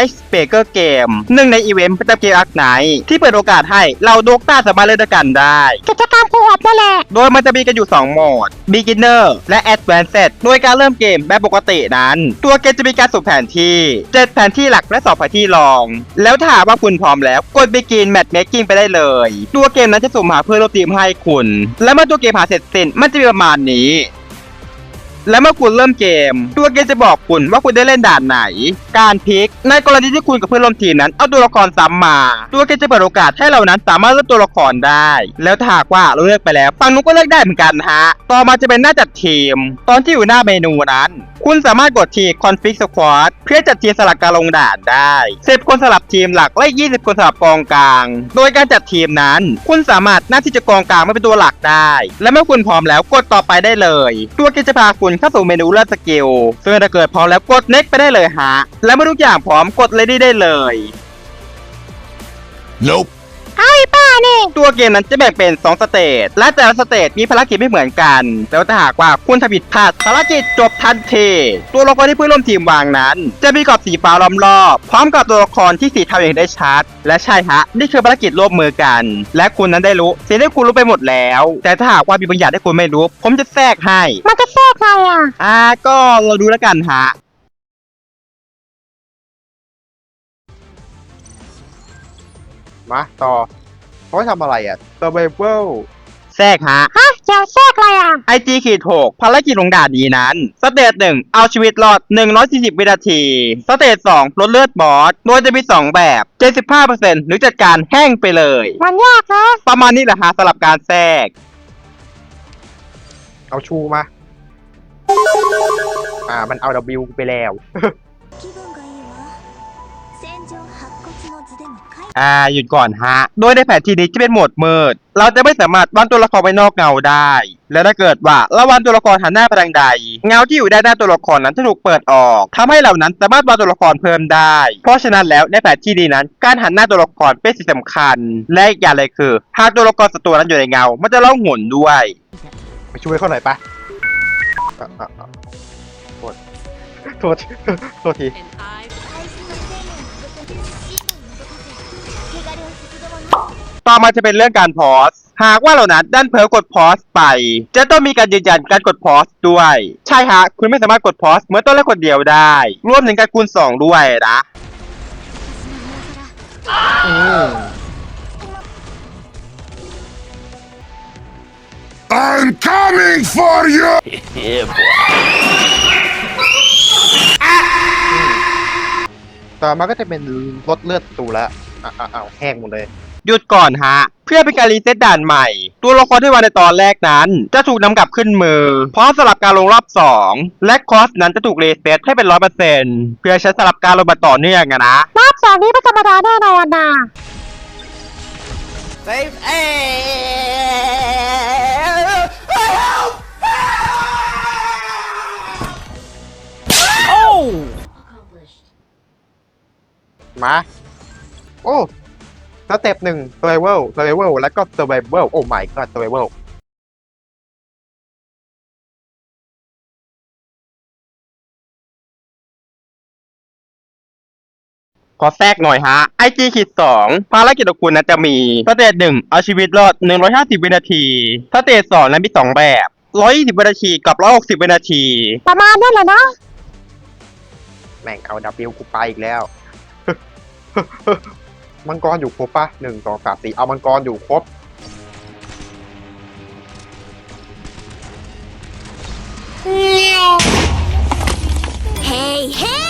Ice Breaker Game หนึ่งในอีเวนต์ประจำเกมอักไนที่เปิดโอกาสให้เราโดกต้าสามารถเล่นด้วยกันได้ กิจกรรมโคออปนั่นแหละ โดยมันจะมีกันอยู่ 2 โหมด Beginner และ Advanced โดยการเริ่มเกมแบบปกตินั้น ตัวเกมจะมีการสุ่มแผนที่ 7 แผนที่หลักและ 2 แผนที่รอง แล้วถ้าหากว่าคุณพร้อมแล้วกด Begin Matchmaking ไปได้เลย ตัวเกมนั้นจะสุ่มหาเพื่อนร่วมทีมให้คุณ และเมื่อตัวเกมหาเสร็จสิ้นมันจะมีประมาณนี้ และเมื่อคุณเริ่มเกม ตัวเกมจะบอกคุณว่าคุณได้เล่นด่านไหน การพลิก ในกรณีที่คุณกับเพื่อนร่วมทีมนั้น เอาตัวละครซ้ำมา ตัวเกมจะเปิดโอกาสให้เรานั้นสามารถเลือกตัวละครได้ แล้วถ้ากว่าเราเลือกไปแล้วฝั่งนู้นก็เลือกได้เหมือนกันฮะ ต่อมาจะเป็นหน้าจัดทีม ตอนที่อยู่หน้าเมนูนั้น คุณสามารถกดที่ config squad เพื่อจัดทีมสลับการลงด่านได้10คนสลับทีมหลักและ 20 คนสลับกองกลาง โดยการจัดทีมนั้น คุณสามารถหน้าที่จะกองกลางมาเป็นตัวหลักได้ และเมื่อคุณพร้อมแล้วกดต่อไปได้เลย ตัวเกมจะพาคุณเข้าสู่เมนูเลือกสกิลซึ่งถ้าเกิดพร้อมแล้วกด next ไปได้เลยฮะ และเมื่อทุกอย่างพร้อมกด ready ได้เลย Nope. เอาไอ้ป้านี่ตัวเกมนั้นจะแบ่งเป็น 2 สเตจ และแต่ละสเตจมีภารกิจไม่เหมือนกัน แล้วถ้าหากว่าคุณทำผิดพลาดภารกิจจบทันทีตัวละครที่เพื่อนร่วมทีมวางนั้น จะมีกรอบสีฟ้าล้อมรอบ พร้อมกับตัวละครที่สีเทาอย่างได้ชัด และใช่ฮะ นี่คือภารกิจร่วมมือกัน และคุณนั้นได้รู้สิ่งที่คุณรู้ไปหมดแล้ว แต่ถ้าหากว่ามีบางอย่างที่คุณไม่รู้ ผมจะแทรกให้ มันจะแทรกใครอะ อ่า ก็เราดูแล้วกันฮะมาต่อ เขาให้ทำอะไรอะ survival แทรกฮะ ฮะจะแทรกอะไรอะ ไอจีขีดหกภารกิจลงด่านนี้นั้น สเตจหนึ่งเอาชีวิตรอด 140 วินาที สเตจสองลดเลือดบอส โดยจะมี 2 แบบ 75%หรือจัดการแห้งไปเลย มันยากนะประมาณนี้แหละฮะสำหรับการแทรก เอาชูมา อ่า มันเอา W ไปแล้ว気分 อ่าหยุดก่อนฮะ โดยในแผนที่นี้จะเป็นโหมดมืด เราจะไม่สามารถวางตัวละครไว้นอกเงาได้ และถ้าเกิดว่าเราวางตัวละครหันหน้าไปทางใด เงาที่อยู่ด้านหน้าตัวละครนั้นจะถูกเปิดออกทำให้เหล่านั้นสามารถวางตัวละครเพิ่มได้ เพราะฉะนั้นแล้วในแผนที่นี้นั้น การหันหน้าตัวละครเป็นสิ่งสำคัญ และอีกอย่างเลยคือหากตัวละครศัตรูนั้นอยู่ในเงา มันจะร้องหวนด้วยไปช่วยเขาหน่อยปะอะอะอะโทษโทษโทษที ต่อมาจะเป็นเรื่องการพอสหากว่าเหล่านั้นด้านเผลอกดพอสไป จะต้องมีการยืนยันการกดพอสด้วย ใช่ฮะ คุณไม่สามารถกดพอสเหมือนตัวเล่นคนเดียวได้ รวมถึงการคูณสองด้วยนะอืม I'm coming for you. yeah, boy. ต่อมาก็จะเป็นลดเลือดตูแล้วอะอะอะแห้งหมดเลย หยุดก่อนฮะ เพื่อเป็นการรีเซ็ตด่านใหม่ ตัวละครที่วางในตอนแรกนั้น จะถูกนำกลับขึ้นมือ พร้อมสลับการลงรอบ 2 และคอสนั้นจะถูกรีเซ็ตให้เป็น100%เพื่อใช้สลับการลงมาต่อเนื่องอะนะรอบสองนี้ไม่ธรรมดาแน่นอนนะมา โอ้ สเต็ปหนึ่ง survival survival แล้วก็ survival โอ้ my god survival ขอแทรกหน่อยฮะไอจีขีดสองภารกิจของคุณนั้นจะมีสเตจหนึ่งเอาชีวิตรอด 150 วินาทีสเตจสองนั้นมีสองแบบ 120 วินาทีกับ 160 วินาที ประมาณนั้นแหละนะ แม่งเอา W กูไปอีกแล้ว มังกรอยู่ครบปะหนึ่งสองสามสี่เอามังกรอยู่ครบ Hey hey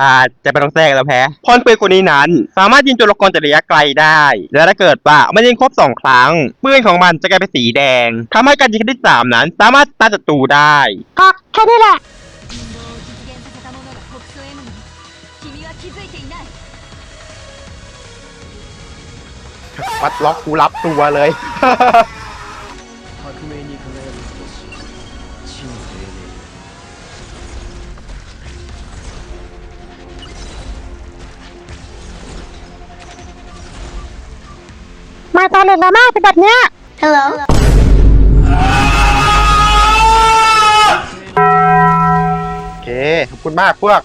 อาจจะไปต้องแทรกแล้วแพ้พรปืนคนนี้นั้น สามารถยิงจุลกรจากระยะไกลได้ และถ้าเกิดว่ามันยิงครบสองครั้งปืนของมันจะกลายเป็นสีแดงทำให้การยิงครั้งที่สามนั้น สามารถตาจัตรูได้ก็แค่นี้แหละ วัดล็อกกูรับตัวเลย มาตอนเล่นละมากเป็นแบบเนี้ย Hello โอเค ขอบคุณมากพวก